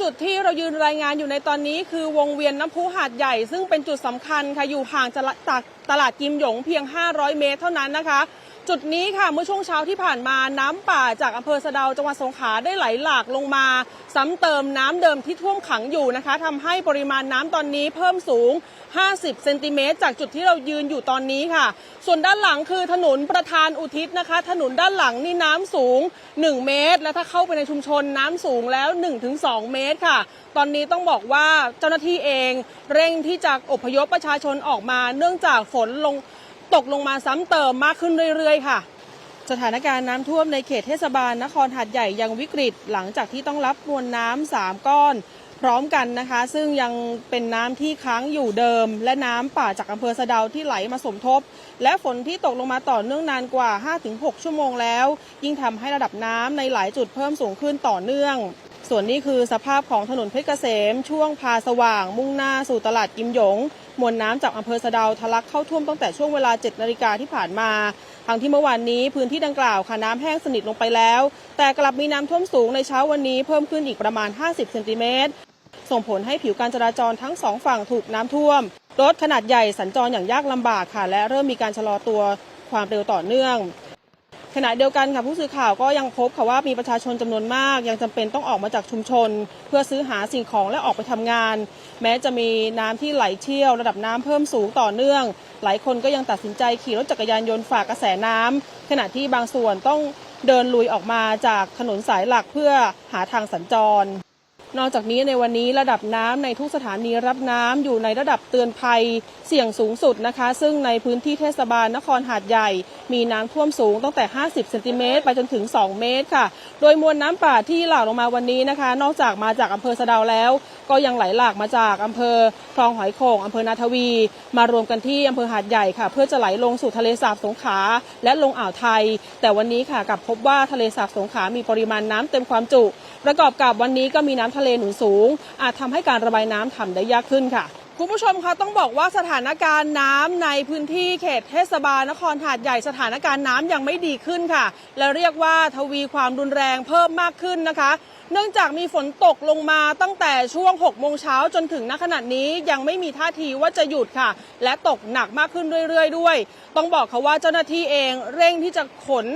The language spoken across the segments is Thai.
จุดที่เรายืนรายงานอยู่ในตอนนี้คือวงเวียนน้ำพุหาดใหญ่ ซึ่งเป็นจุดสำคัญค่ะอยู่ห่างจากตลาดกิมหยงเพียง 500 เมตรเท่านั้นนะคะ จุดนี้ค่ะเมื่อช่วงเช้าที่ผ่านมาน้ำป่าจากอำเภอสะเดาจังหวัดสงขลาได้ไหลหลากลงมา ซ้ำเติมน้ำเดิมที่ท่วมขังอยู่นะคะทำให้ปริมาณน้ำตอนนี้เพิ่มสูง 50 เซนติเมตรจากจุดที่เรายืนอยู่ตอนนี้ค่ะ ส่วนด้านหลังคือถนนประธานอุทิศนะคะ ถนนด้านหลังนี่น้ำสูง 1 เมตร และถ้าเข้าไปในชุมชนน้ำสูงแล้ว 1-2 เมตรค่ะ ตอนนี้ต้องบอกว่าเจ้าหน้าที่เอง เร่งที่จะอพยพประชาชนออกมา เนื่องจากฝนลง ตกลงมาซ้ำเติมมากขึ้นเรื่อยๆ ค่ะ สถานการณ์น้ำท่วมในเขตเทศบาลนครหาดใหญ่ยังวิกฤต หลังจากที่ต้องรับมวลน้ำสามก้อน พร้อมกันนะคะ ซึ่งยังเป็นน้ำที่ค้างอยู่เดิม และน้ำป่าจากอำเภอสะเดาที่ไหลมาสมทบ และฝนที่ตกลงมาต่อเนื่องนานกว่า 5-6 ชั่วโมงแล้ว ยิ่งทำให้ระดับน้ำในหลายจุดเพิ่มสูงขึ้นต่อเนื่อง ส่วนนี้คือสภาพของถนนเพชรเกษม ช่วงพาสว่าง มุ่งหน้าสู่ตลาดกิมหยง มวลน้ำจากอำเภอสะเดาทะลักเข้าท่วมตั้งแต่ช่วงเวลา 7 นาฬิกาที่ผ่านมาทั้งที่เมื่อวานนี้พื้นที่ดังกล่าวค่ะน้ำแห้งสนิทลงไปแล้ว แต่กลับมีน้ำท่วมสูงในเช้าวันนี้เพิ่มขึ้นอีกประมาณ 50 เซนติเมตร ส่งผลให้ผิวการจราจรทั้งสองฝั่งถูกน้ำท่วม รถขนาดใหญ่สัญจรอย่างยากลำบากค่ะ และเริ่มมีการชะลอตัวความเร็วต่อเนื่อง ขณะเดียวกันค่ะผู้สื่อข่าวก็ยังพบค่ะว่ามีประชาชนจำนวนมาก ยังจำเป็นต้องออกมาจากชุมชน เพื่อซื้อหาสิ่งของและออกไปทำงาน แม้จะมีน้ำที่ไหลเชี่ยวระดับน้ำเพิ่มสูงต่อเนื่อง หลายคนก็ยังตัดสินใจขี่รถจักรยานยนต์ฝ่ากกระแสน้ำขณะที่บางส่วนต้องเดินลุยออกมาจากถนนสายหลักเพื่อหาทางสัญจร นอกจากนี้ในวันนี้ระดับน้ำในทุกสถานีรับน้ำอยู่ในระดับเตือนภัยเสี่ยงสูงสุดนะคะ ซึ่งในพื้นที่เทศบาลนครหาดใหญ่ มีน้ำท่วมสูงตั้งแต่ 50 เซนติเมตรไปจนถึง 2 เมตรค่ะ โดยมวลน้ำป่าที่หลากลงมาวันนี้นะคะ นอกจากมาจากอำเภอสะดาวแล้ว ก็ยังไหลหลากมาจากอำเภอคลองหอยโข่งอำเภอนาทวี มารวมกันที่อำเภอหาดใหญ่ค่ะ เพื่อจะไหลลงสู่ทะเลสาบสงขลาและลงอ่าวไทย แต่วันนี้ค่ะกลับพบว่าทะเลสาบสงขลามีปริมาณน้ำเต็มความจุ ประกอบกับวันนี้ก็มีน้ำทะเลลหนุนสูง อาจทำให้การระบายน้ำทำได้ยากขึ้นค่ะคุณผู้ชมคะต้องบอกว่าสถานการณ์น้ำในพื้นที่เขตเทศบาลนครหาดใหญ่สถานการณ์น้ำยังไม่ดีขึ้นค่ะ และเรียกว่าทวีความรุนแรงเพิ่มมากขึ้นนะคะ เนื่องจากมีฝนตกลงมาตั้งแต่ช่วง 6 โมงเช้าจนถึงณขณะนี้ยังไม่มีท่าทีว่าจะหยุดค่ะ และตกหนักมากขึ้นเรื่อยๆ ด้วย ต้องบอกค่ะว่าเจ้าหน้าที่เองเร่งที่จะขน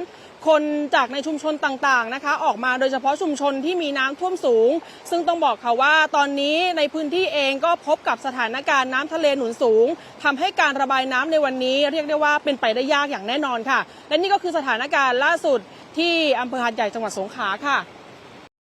คนจากในชุมชนต่างๆนะคะ ออกมาโดยเฉพาะชุมชนที่มีน้ำท่วมสูง ซึ่งต้องบอกค่ะว่าตอนนี้ในพื้นที่เองก็พบกับสถานการณ์น้ำทะเลหนุนสูงทำให้การระบายน้ำในวันนี้ เรียกได้ว่าเป็นไปได้ยากอย่างแน่นอนค่ะ และนี่ก็คือสถานการณ์ล่าสุดที่อำเภอหาดใหญ่จังหวัดสงขลาค่ะ